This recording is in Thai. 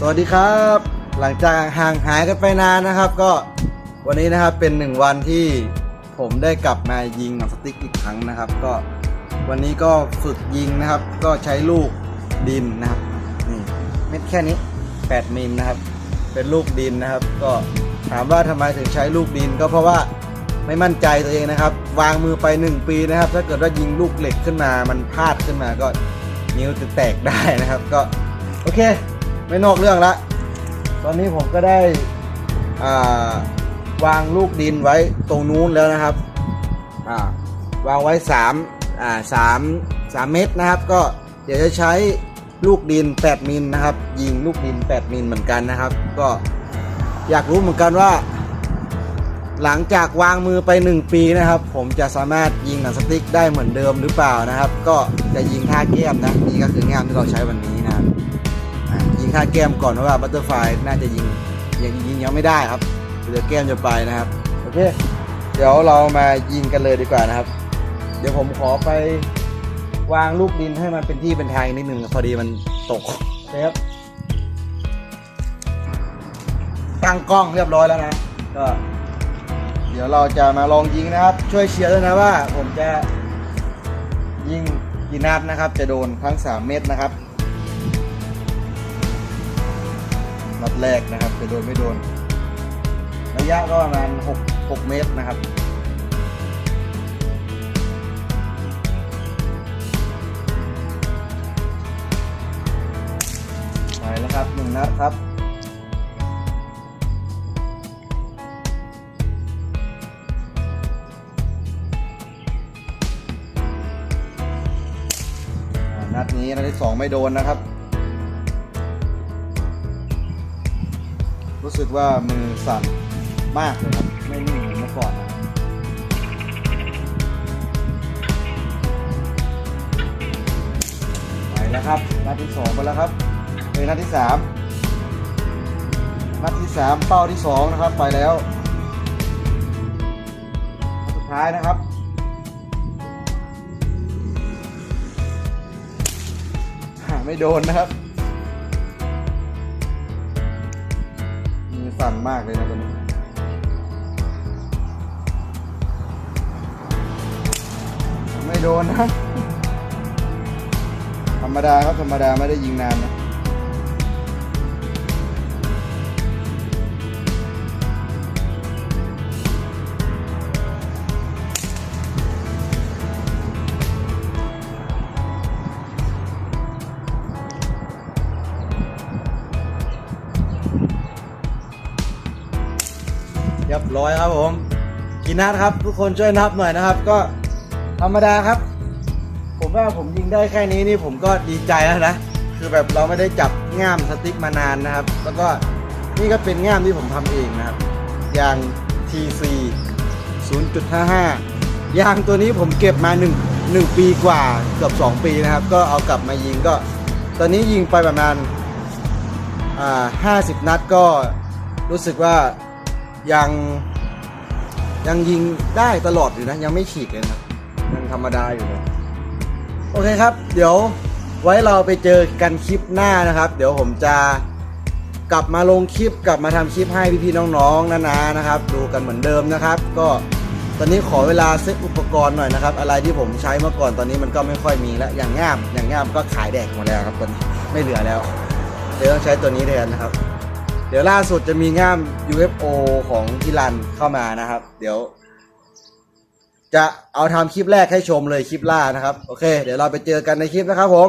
สวัสดีครับ หลังจากห่างหายกันไปนานนะครับ ก็วันนี้นะครับเป็นหนึ่งวันที่ผมได้กลับมายิงหนังสติ๊กอีกครั้งนะครับ ก็วันนี้ก็ฝึกยิงนะครับ ก็ใช้ลูกดินนะครับนี่เม็ดแค่นี้ 8มิลนะครับ เป็นลูกดินนะครับ ก็ถามว่าทำไมถึงใช้ลูกดิน ก็เพราะว่าไม่มั่นใจตัวเองนะครับ วางมือไป 1 ปีนะครับ ถ้าเกิดว่ายิงลูกเหล็กขึ้นมามันพลาดขึ้นมาก็นิ้วจะแตกได้นะครับ ก็โอเค ไม่นอกเรื่องละ ตอนนี้ผมก็ได้วางลูกดินไว้ตรงนู้นแล้วนะครับวางไว้3อ่าสามสามเม็ดนะครับ ก็เดี๋ยวจะใช้ลูกดิน 8 มิลนะครับ ยิงลูกดิน 8 มิลเหมือนกันนะครับ ก็อยากรู้เหมือนกันว่า หลังจากวางมือไป 1 ปีนะครับ ผมจะสามารถยิงหนังสติ๊กได้เหมือนเดิมหรือเปล่านะครับ ก็จะยิงท่าแก้มนะนี่ก็คืองามที่เราใช้วันนี้นะครับอะ ยิงค่าแก้มก่อนเพราะว่าบัตเตอร์ไฟน่าจะยิงยังยิงยังไม่ได้ครับเดี๋ยวแก้มจะไปนะครับโอเคเดี๋ยวเรามายิงกันเลยดีกว่านะครับ เดี๋ยวผมขอไปวางลูกดินให้มันเป็นที่เป็นทางนิดนึงพอดีมันตกโอเคครับตั้งกล้องเรียบร้อยแล้วนะก็ เดี๋ยวเราจะมาลองยิงนะครับ ช่วยเชียร์ด้วยนะว่า ผมจะยิงกี่นัดนะครับ จะโดนทั้ง 3 เม็ดนะครับ นัดแรกนะครับจะโดนไม่โดน ระยะก็ประมาณ6 6เมตรนะครับไปแล้วครับหนึ่งนัดครับนัดนี้นัดที่สองไม่โดนนะครับ รู้สึกว่ามือสั่นมากเลยครับ ไม่นิ่งเหมือนเมื่อก่อนนะไปแล้วครับนัดที่สองไปแล้วครับเป็นนัดที่สามนัดที่สามเป้าที่สองนะครับไปแล้วนัดสุดท้ายนะครับหาไม่โดนนะครับ สั่นมากเลยนะตอนนี้ไม่โดนนะ ธรรมดาครับ ธรรมดาไม่ได้ยิงนานนะ เรียบร้อยครับผมกี่นัดครับ ทุกคนช่วยนับหน่อยนะครับ ก็ธรรมดาครับ ผมว่าผมยิงได้แค่นี้นี่ผมก็ดีใจแล้วนะ คือแบบเราไม่ได้จับง่ามสติ๊กมานานนะครับ แล้วก็นี่ก็เป็นง่ามที่ผมทำเองนะครับยาง TC 0.55 ยางตัวนี้ผมเก็บมา1 1ปีกว่าเกือบ2 ปีนะครับ ก็เอากลับมายิงก็ ตอนนี้ยิงไปประมาณ 50 นัดก็รู้สึกว่า ยังยังยิงได้ตลอดอยู่นะ ยังไม่ฉีกเลยนะยังธรรมดาอยู่เลยโอเคครับ เดี๋ยวไว้เราไปเจอกันคลิปหน้านะครับ เดี๋ยวผมจะกลับมาลงคลิปกลับมาทำคลิปให้พี่ๆน้องๆนะนะนะครับ ดูกันเหมือนเดิมนะครับ ก็ตอนนี้ขอเวลาเซ็ตอุปกรณ์หน่อยนะครับ อะไรที่ผมใช้เมื่อก่อนตอนนี้มันก็ไม่ค่อยมีแล้วอย่างง่ามอย่างง่ามก็ขายแดกหมดแล้วครับตอนนี้ไม่เหลือแล้วเดี๋ยวต้องใช้ตัวนี้แทนนะครับ เดี๋ยวล่าสุดจะมีง่าม UFO ของทีรันเข้ามานะครับ เดี๋ยว จะเอาทำคลิปแรกให้ชมเลยคลิปล่านะครับ โอเค เดี๋ยวเราไปเจอกันในคลิปนะครับผม